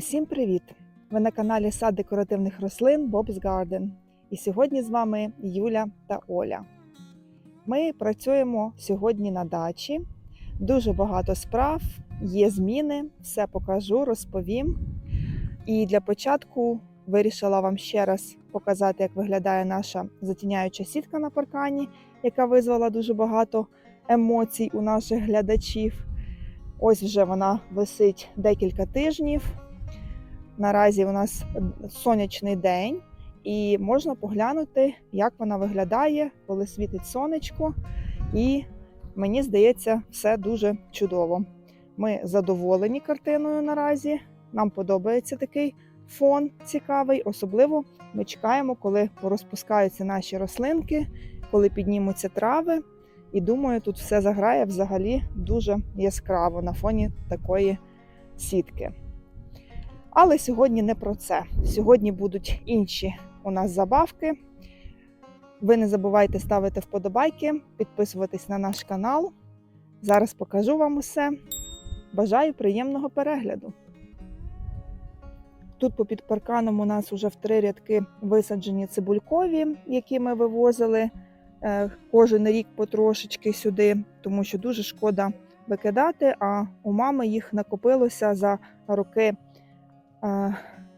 Усім привіт! Ви на каналі Сад декоративних рослин Bob's Garden. І сьогодні з вами Юля та Оля. Ми працюємо сьогодні на дачі. Дуже багато справ, є зміни, все покажу, розповім. І для початку вирішила вам ще раз показати, як виглядає наша затіняюча сітка на паркані, яка визвала дуже багато емоцій у наших глядачів. Ось вже вона висить декілька тижнів. Наразі у нас сонячний день, і можна поглянути, як вона виглядає, коли світить сонечко. І мені здається, все дуже чудово. Ми задоволені картиною наразі. Нам подобається такий фон цікавий. Особливо ми чекаємо, коли порозпускаються наші рослинки, коли піднімуться трави. І думаю, тут все заграє взагалі дуже яскраво на фоні такої сітки. Але сьогодні не про це. Сьогодні будуть інші у нас забавки. Ви не забувайте ставити вподобайки, підписуватись на наш канал. Зараз покажу вам усе. Бажаю приємного перегляду. Тут попід парканом у нас вже в три рядки висаджені цибулькові, які ми вивозили е, кожен рік потрошечки сюди, тому що дуже шкода викидати, а у мами їх накопилося за роки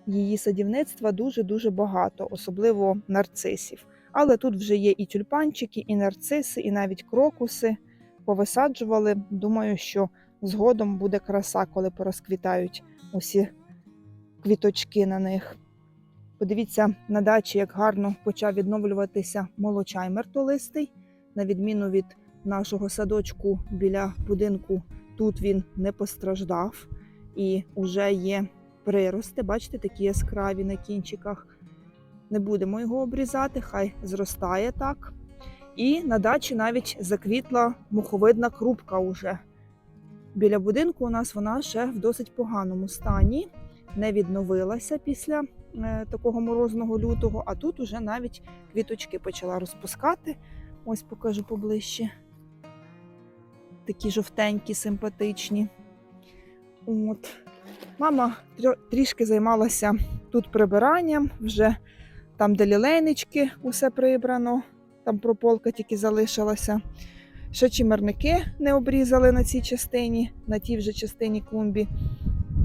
її садівництва дуже-дуже багато, особливо нарцисів. Але тут вже є і тюльпанчики, і нарциси, і навіть крокуси повисаджували. Думаю, що згодом буде краса, коли порозквітають усі квіточки на них. Подивіться на дачі, як гарно почав відновлюватися молочай мертолистий. На відміну від нашого садочку біля будинку, тут він не постраждав і вже є прирости. Бачите, такі яскраві на кінчиках. Не будемо його обрізати, хай зростає так. І на дачі навіть заквітла муховидна крупка уже. Біля будинку у нас вона ще в досить поганому стані, не відновилася після е, такого морозного лютого, а тут уже навіть квіточки почала розпускати. Ось покажу поближче. Такі жовтенькі, симпатичні. От. Мама трішки займалася тут прибиранням, вже там, де лілейнички, усе прибрано, там прополка тільки залишилася. Ще чимерники не обрізали на цій частині, на тій вже частині клумбі.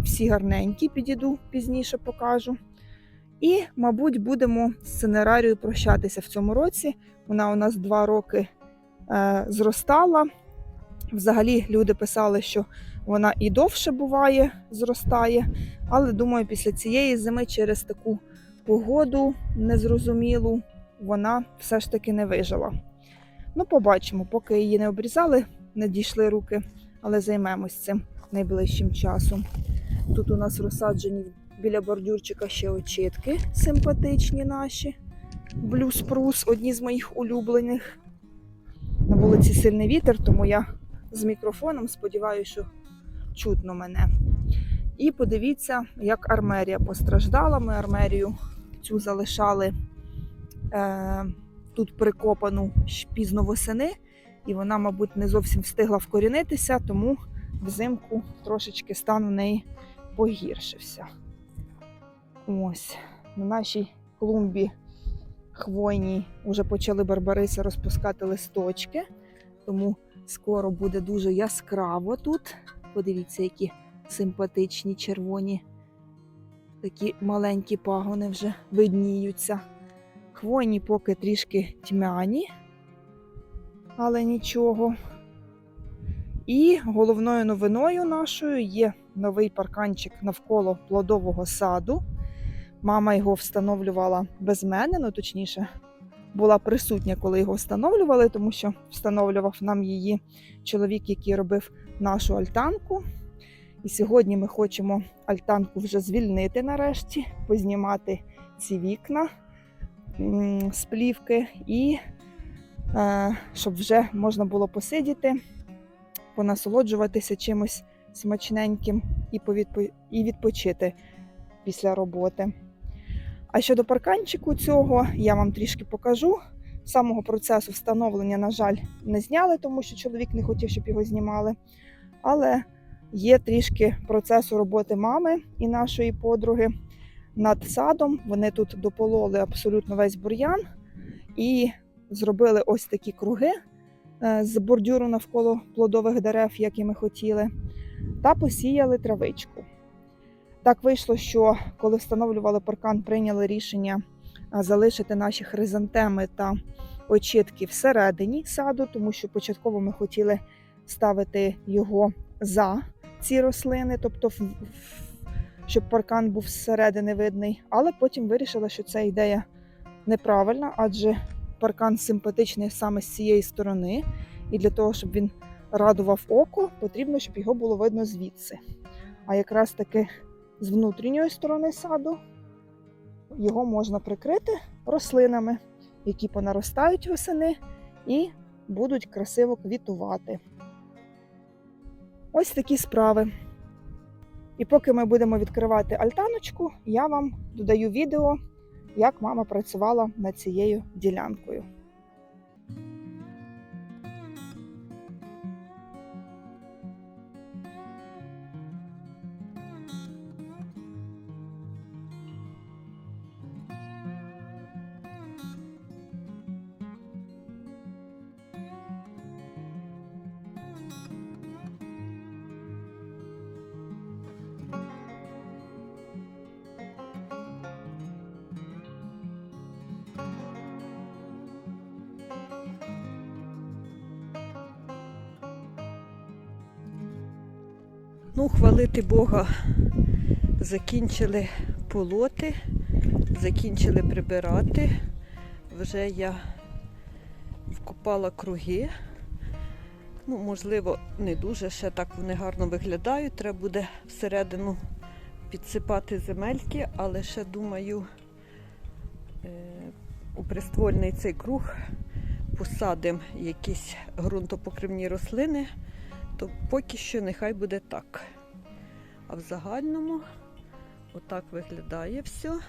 Всі гарненькі, підійду пізніше покажу. І, мабуть, будемо з сценарією прощатися в цьому році. Вона у нас два роки е, зростала. Взагалі, люди писали, що вона і довше буває, зростає. Але думаю, після цієї зими через таку погоду незрозумілу вона все ж таки не вижила. Ну, побачимо, поки її не обрізали, не дійшли руки, але займемось цим найближчим часом. Тут у нас розсаджені біля бордюрчика ще очітки симпатичні наші. Блюз прус, одні з моїх улюблених. На вулиці сильний вітер, тому я з мікрофоном сподіваюся, що чутно мене. І подивіться, як армерія постраждала. Ми армерію цю залишали е, тут прикопану пізно восени, і вона, мабуть, не зовсім встигла вкорінитися, тому взимку трошечки стан у неї погіршився. Ось на нашій клумбі хвойній вже почали барбариси розпускати листочки, тому скоро буде дуже яскраво тут. Подивіться, які симпатичні червоні, такі маленькі пагони вже видніються. Хвойні поки трішки тьмяні, але нічого. І головною новиною нашою є новий парканчик навколо плодового саду. Мама його встановлювала без мене, ну точніше, була присутня, коли його встановлювали, тому що встановлював нам її чоловік, який робив нашу альтанку. І сьогодні ми хочемо альтанку вже звільнити нарешті, познімати ці вікна з плівки, і е, щоб вже можна було посидіти, понасолоджуватися чимось смачненьким і, повідпо- і відпочити після роботи. А щодо парканчику цього, я вам трішки покажу. Самого процесу встановлення, на жаль, не зняли, тому що чоловік не хотів, щоб його знімали. Але є трішки процесу роботи мами і нашої подруги над садом. Вони тут допололи абсолютно весь бур'ян і зробили ось такі круги е, з бордюру навколо плодових дерев, як і ми хотіли, та посіяли травичку. Так вийшло, що коли встановлювали паркан, прийняли рішення залишити наші хризантеми та очітки всередині саду, тому що початково ми хотіли ставити його за ці рослини, тобто щоб паркан був зсередини видний. Але потім вирішила, що ця ідея неправильна, адже паркан симпатичний саме з цієї сторони, і для того, щоб він радував око, потрібно, щоб його було видно звідси. А якраз таки з внутрішньої сторони саду його можна прикрити рослинами, які понаростають восени і будуть красиво квітувати. Ось такі справи. І поки ми будемо відкривати альтаночку, я вам додаю відео, як мама працювала над цією ділянкою. Ну, хвалити Бога, закінчили полоти, закінчили прибирати. Вже я вкопала круги. Ну, можливо, не дуже ще так вони гарно виглядають. Треба буде всередину підсипати земельки, але ще думаю, е, у приствольний цей круг посадимо якісь ґрунтопокривні рослини то поки що нехай буде так. А в загальному отак виглядає все.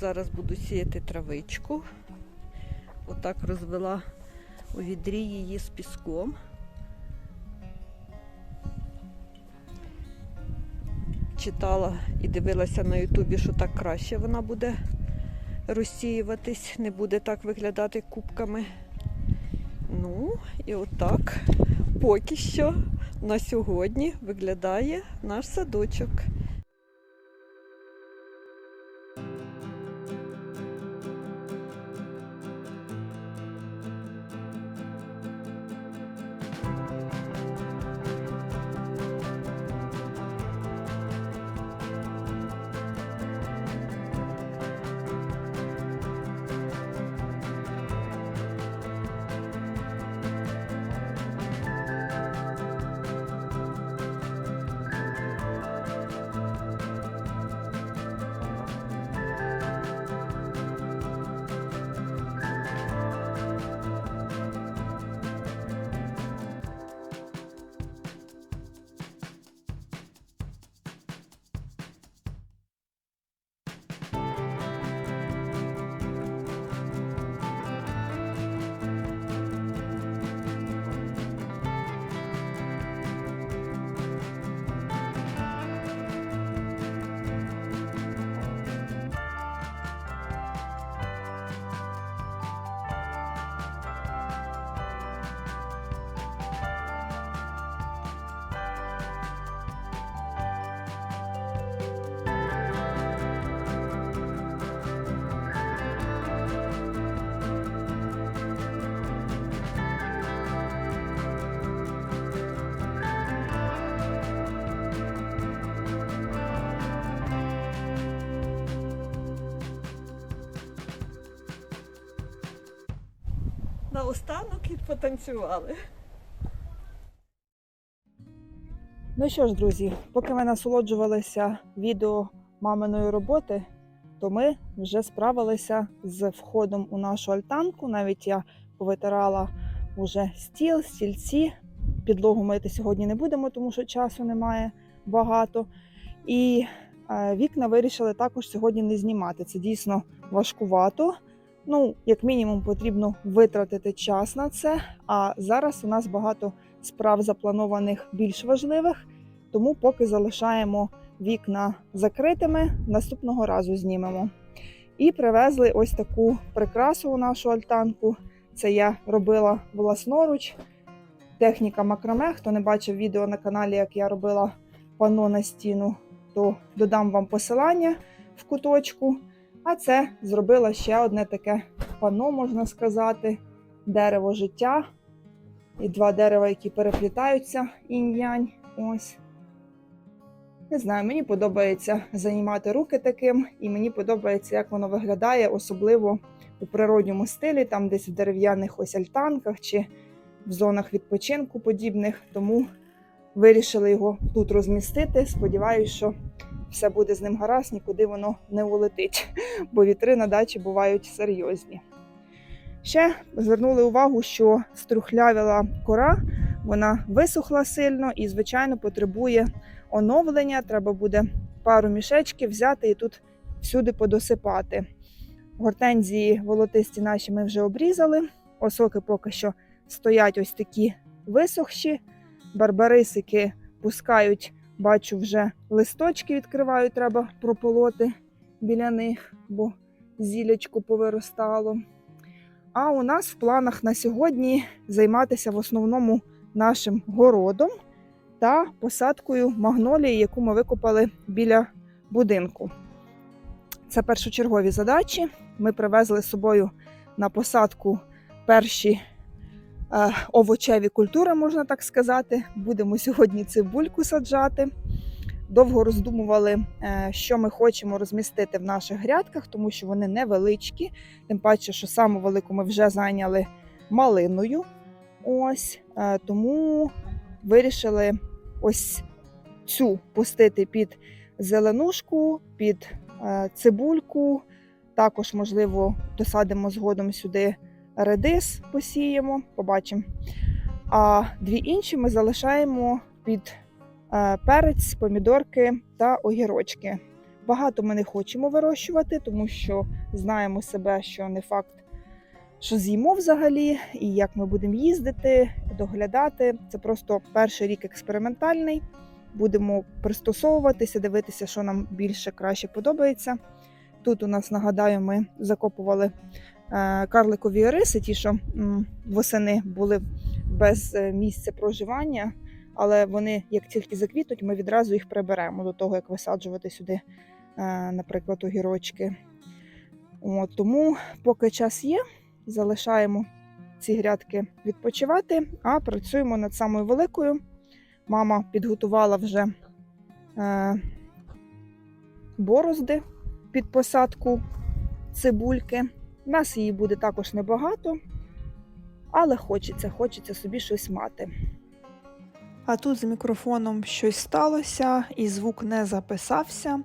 Зараз буду сіяти травичку. Отак розвела у відрі її з піском. Читала і дивилася на Ютубі, що так краще вона буде розсіюватись, не буде так виглядати кубками. Ну, і отак поки що на сьогодні виглядає наш садочок. Наостанок і потанцювали. Ну що ж, друзі, поки ми насолоджувалися відео маминої роботи, то ми вже справилися з входом у нашу альтанку. Навіть я повитирала уже стіл, стільці. Підлогу мити сьогодні не будемо, тому що часу немає багато. І е, вікна вирішили також сьогодні не знімати. Це дійсно важкувато. Ну, як мінімум, потрібно витратити час на це. А зараз у нас багато справ запланованих більш важливих, тому поки залишаємо вікна закритими, наступного разу знімемо. І привезли ось таку прикрасу у нашу альтанку. Це я робила власноруч. Техніка макраме. Хто не бачив відео на каналі, як я робила панно на стіну, то додам вам посилання в куточку. А це зробила ще одне таке панно, можна сказати, дерево життя. І два дерева, які переплітаються інь-янь. Ось. Не знаю, мені подобається займати руки таким, і мені подобається, як воно виглядає, особливо у природньому стилі, там десь в дерев'яних ось альтанках чи в зонах відпочинку подібних. Тому вирішили його тут розмістити. Сподіваюся, що все буде з ним гаразд, нікуди воно не улетить, бо вітри на дачі бувають серйозні. Ще звернули увагу, що струхлявіла кора, вона висохла сильно і, звичайно, потребує оновлення. Треба буде пару мішечків взяти і тут всюди подосипати. Гортензії волотисті наші ми вже обрізали. Осоки поки що стоять ось такі висохші. Барбарисики пускають, бачу, вже листочки відкривають, треба прополоти біля них, бо зілячко повиростало. А у нас в планах на сьогодні займатися в основному нашим городом та посадкою магнолії, яку ми викопали біля будинку. Це першочергові задачі. Ми привезли з собою на посадку перші овочеві культури, можна так сказати. Будемо сьогодні цибульку саджати. Довго роздумували, е, що ми хочемо розмістити в наших грядках, тому що вони невеличкі. Тим паче, що саму велику ми вже зайняли малиною. Ось е, тому вирішили ось цю пустити під зеленушку, під е, цибульку. Також, можливо, досадимо згодом сюди редис, посіємо, побачимо. А дві інші ми залишаємо під е, перець, помідорки та огірочки. Багато ми не хочемо вирощувати, тому що знаємо себе, що не факт, що з'їмо взагалі, і як ми будемо їздити, доглядати. Це просто перший рік експериментальний. Будемо пристосовуватися, дивитися, що нам більше краще подобається. Тут у нас, нагадаю, ми закопували карликові риси, ті, що восени були без е, місця проживання, але вони, як тільки заквітуть, ми відразу їх приберемо до того, як висаджувати сюди, е, наприклад, огірочки. От, тому, поки час є, залишаємо ці грядки відпочивати, а працюємо над самою великою. Мама підготувала вже е, борозди під посадку цибульки. У нас її буде також небагато, але хочеться, хочеться собі щось мати. А тут з мікрофоном щось сталося, і звук не записався.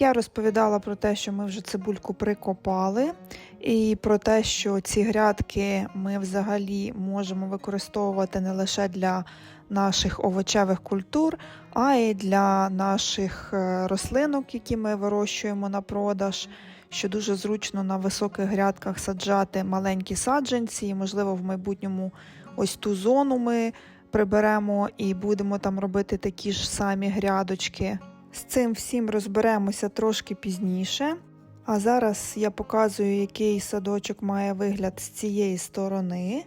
Я розповідала про те, що ми вже цибульку прикопали, і про те, що ці грядки ми взагалі можемо використовувати не лише для наших овочевих культур, а й для наших е, рослинок, які ми вирощуємо на продаж. Що дуже зручно на високих грядках саджати маленькі саджанці, і, можливо, в майбутньому ось ту зону ми приберемо і будемо там робити такі ж самі грядочки. З цим всім розберемося трошки пізніше. А зараз я показую, який садочок має вигляд з цієї сторони.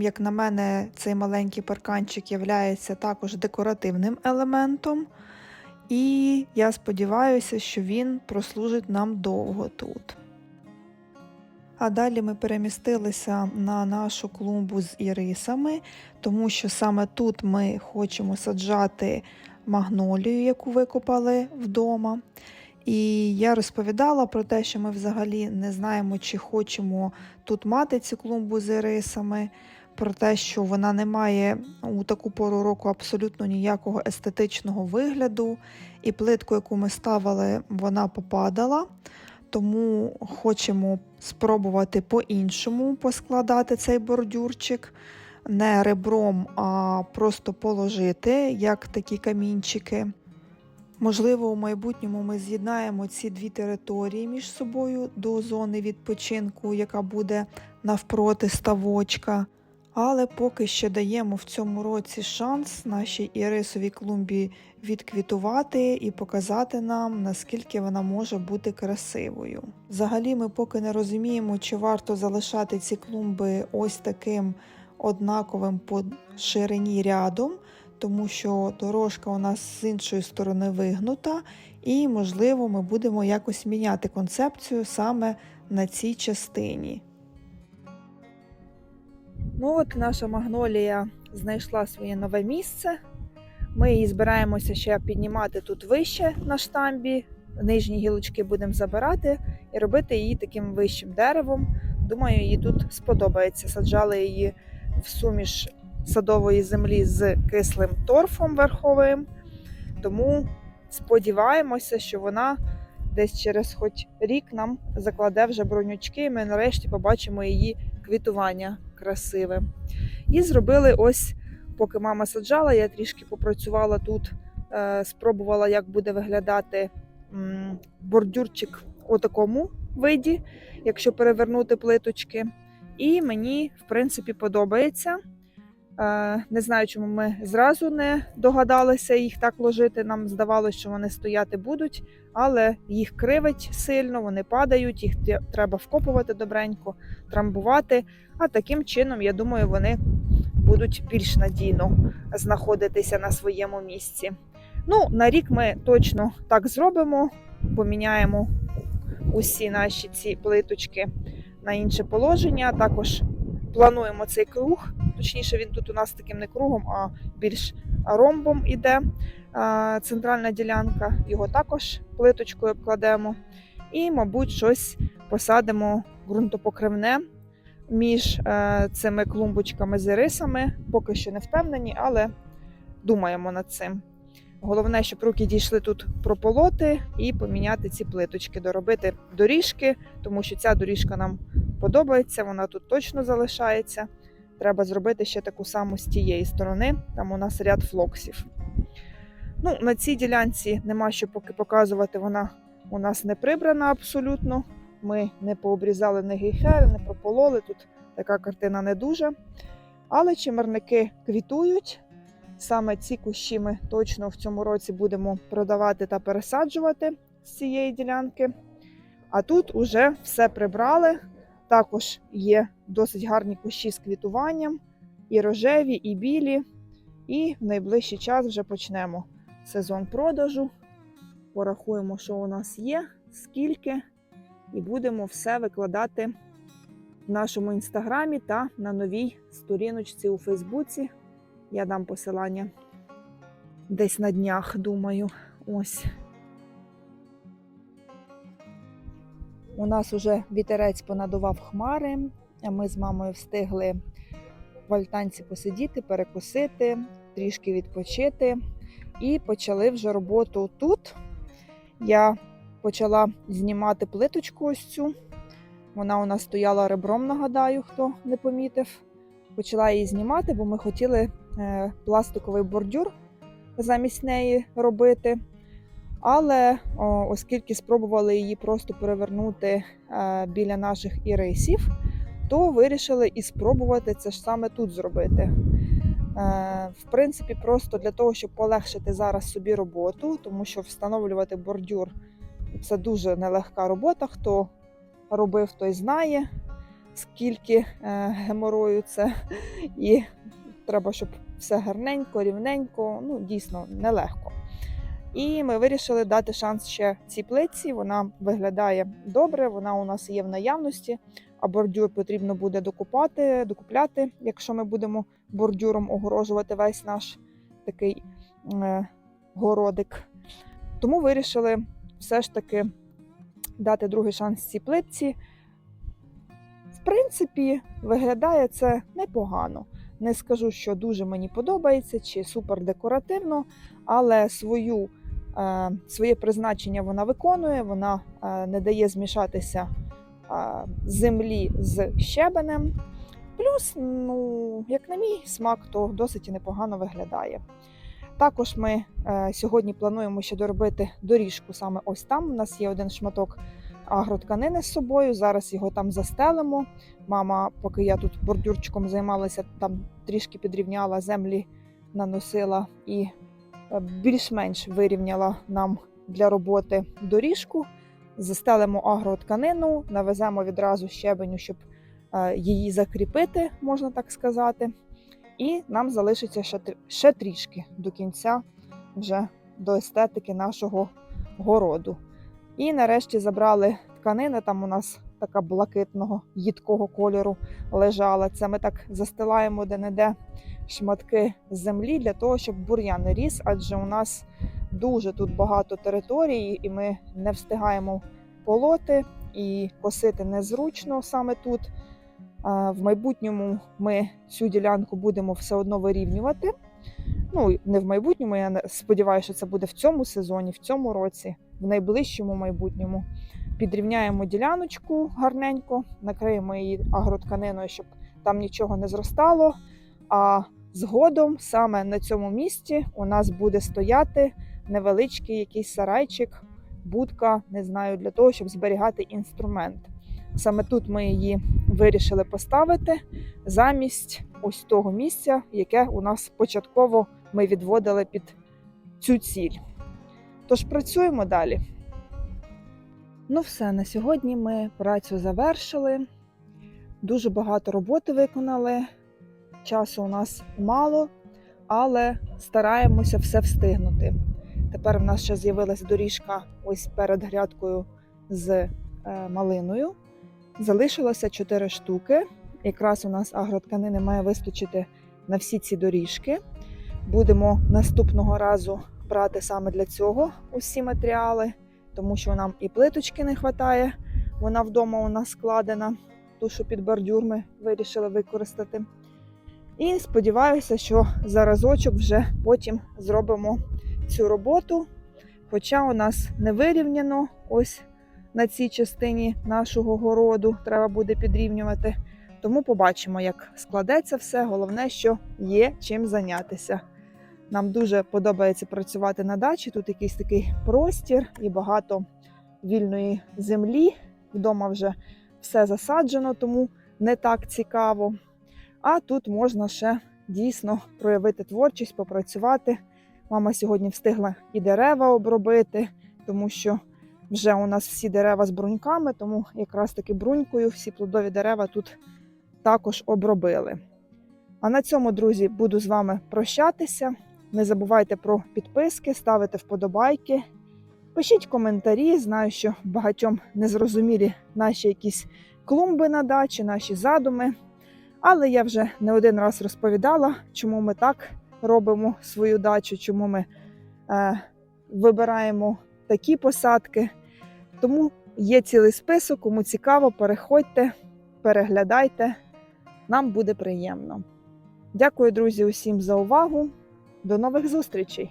Як на мене, цей маленький парканчик є також декоративним елементом. І я сподіваюся, що він прослужить нам довго тут. А далі ми перемістилися на нашу клумбу з ірисами, тому що саме тут ми хочемо саджати магнолію, яку викопали вдома. І я розповідала про те, що ми взагалі не знаємо, чи хочемо тут мати цю клумбу з ірисами, про те, що вона не має у таку пору року абсолютно ніякого естетичного вигляду, і плитку, яку ми ставили, вона попадала. Тому хочемо спробувати по-іншому поскладати цей бордюрчик, не ребром, а просто положити, як такі камінчики. Можливо, у майбутньому ми з'єднаємо ці дві території між собою до зони відпочинку, яка буде навпроти ставочка. Але поки що даємо в цьому році шанс нашій ірисовій клумбі відквітувати і показати нам, наскільки вона може бути красивою. Взагалі, ми поки не розуміємо, чи варто залишати ці клумби ось таким однаковим по ширині рядом, тому що дорожка у нас з іншої сторони вигнута, і, можливо, ми будемо якось міняти концепцію саме на цій частині. Ну от наша магнолія знайшла своє нове місце. Ми її збираємося ще піднімати тут вище на штамбі. Нижні гілочки будемо забирати і робити її таким вищим деревом. Думаю, їй тут сподобається. Саджали її в суміш садової землі з кислим торфом верховим. Тому сподіваємося, що вона десь через хоч рік нам закладе вже бронючки, і ми нарешті побачимо її квітування красиве. І зробили ось, поки мама саджала, я трішки попрацювала тут, е, спробувала, як буде виглядати бордюрчик у такому виді, якщо перевернути плиточки. І мені, в принципі, подобається. Е, Не знаю, чому ми зразу не догадалися їх так ложити. Нам здавалося, що вони стояти будуть, але їх кривить сильно, вони падають, їх треба вкопувати добренько, трамбувати. А таким чином, я думаю, вони будуть більш надійно знаходитися на своєму місці. Ну, на рік ми точно так зробимо, поміняємо усі наші ці плиточки на інше положення. Також плануємо цей круг. Точніше, він тут у нас таким не кругом, а більш ромбом іде. Центральна ділянка, його також плиточкою обкладемо. І, мабуть, щось посадимо ґрунтопокривне між е, цими клумбочками з ірисами. Поки що не впевнені, але думаємо над цим. Головне, щоб руки дійшли тут прополоти і поміняти ці плиточки, доробити доріжки, тому що ця доріжка нам подобається, вона тут точно залишається. Треба зробити ще таку саму з тієї сторони. Там у нас ряд флоксів. Ну, на цій ділянці нема що поки показувати. Вона у нас не прибрана абсолютно. Ми не пообрізали ні гейхери, не пропололи. Тут така картина не дуже. Але чимерники квітують. Саме ці кущі ми точно в цьому році будемо продавати та пересаджувати з цієї ділянки. А тут уже все прибрали. Також є досить гарні кущі з квітуванням, і рожеві, і білі. І в найближчий час вже почнемо сезон продажу. Порахуємо, що у нас є, скільки, і будемо все викладати в нашому інстаграмі та на новій сторіночці у Фейсбуці. Я дам посилання десь на днях, думаю. Ось. У нас уже вітерець понадував хмари, ми з мамою встигли в альтанці посидіти, перекусити, трішки відпочити і почали вже роботу тут. Я почала знімати плиточку ось цю. Вона у нас стояла ребром, нагадаю, хто не помітив. Почала її знімати, бо ми хотіли е, пластиковий бордюр замість неї робити. Але оскільки спробували її просто перевернути е, біля наших ірисів, то вирішили і спробувати це ж саме тут зробити. Е, в принципі, просто для того, щоб полегшити зараз собі роботу, тому що встановлювати бордюр це дуже нелегка робота. Хто робив, той знає, скільки е, геморою це, і треба, щоб все гарненько, рівненько, ну дійсно нелегко. І ми вирішили дати шанс ще цій плитці. Вона виглядає добре, вона у нас є в наявності, а бордюр потрібно буде докупати, докупляти, якщо ми будемо бордюром огорожувати весь наш такий е, городик. Тому вирішили все ж таки дати другий шанс цій плитці. В принципі, виглядає це непогано. Не скажу, що дуже мені подобається чи супер декоративно, але свою, своє призначення вона виконує, вона е, не дає змішатися е, землі з щебенем. Плюс, ну, як на мій смак, то досить і непогано виглядає. Також ми е, сьогодні плануємо ще доробити доріжку саме ось там. У нас є один шматок агротканини з собою. Зараз його там застелимо. Мама, поки я тут бордюрчиком займалася, там трішки підрівняла землі, наносила і е, більш-менш вирівняла нам для роботи доріжку. Застелимо агротканину, навеземо відразу щебеню, щоб е, її закріпити, можна так сказати. І нам залишиться ще, ще трішки до кінця, вже до естетики нашого городу. І нарешті забрали тканини. Там у нас така блакитного їдкого кольору лежала. Це ми так застилаємо де-не-де шматки землі для того, щоб бур'ян не ріс, адже у нас дуже тут багато території, і ми не встигаємо полоти і косити незручно саме тут. В майбутньому ми цю ділянку будемо все одно вирівнювати. Ну, не в майбутньому, я сподіваюся, що це буде в цьому сезоні, в цьому році, в найближчому майбутньому. Підрівняємо діляночку гарненько, накриємо її агротканиною, щоб там нічого не зростало. А згодом саме на цьому місці у нас буде стояти невеличкий якийсь сарайчик, будка, не знаю, для того, щоб зберігати інструмент. Саме тут ми її вирішили поставити замість ось того місця, яке у нас початково ми відводили під цю ціль. Тож працюємо далі. Ну, все, на сьогодні ми працю завершили. Дуже багато роботи виконали. Часу у нас мало, але стараємося все встигнути. Тепер в нас ще з'явилася доріжка ось перед грядкою з е, малиною. Залишилося 4 штуки. Якраз у нас агротканини має вистачити на всі ці доріжки. Будемо наступного разу брати саме для цього усі матеріали, тому що нам і плиточки не вистачає. Вона вдома у нас складена, ту, що під бордюр ми вирішили використати. І сподіваюся, що за разочок вже потім зробимо цю роботу. Хоча у нас не вирівняно ось на цій частині нашого городу, треба буде підрівнювати. Тому побачимо, як складеться все. Головне, що є чим зайнятися. Нам дуже подобається працювати на дачі. Тут якийсь такий простір і багато вільної землі. Вдома вже все засаджено, тому не так цікаво. А тут можна ще дійсно проявити творчість, попрацювати. Мама сьогодні встигла і дерева обробити, тому що вже у нас всі дерева з бруньками, тому якраз таки брунькою всі плодові дерева тут також обробили. А на цьому, друзі, буду з вами прощатися. Не забувайте про підписки, ставити вподобайки. Пишіть коментарі. Знаю, що багатьом незрозумілі наші якісь клумби на дачі, наші задуми. Але я вже не один раз розповідала, чому ми так робимо свою дачу, чому ми е, вибираємо такі посадки. Тому є цілий список, кому цікаво, переходьте, переглядайте. Нам буде приємно. Дякую, друзі, усім за увагу. До нових зустрічей!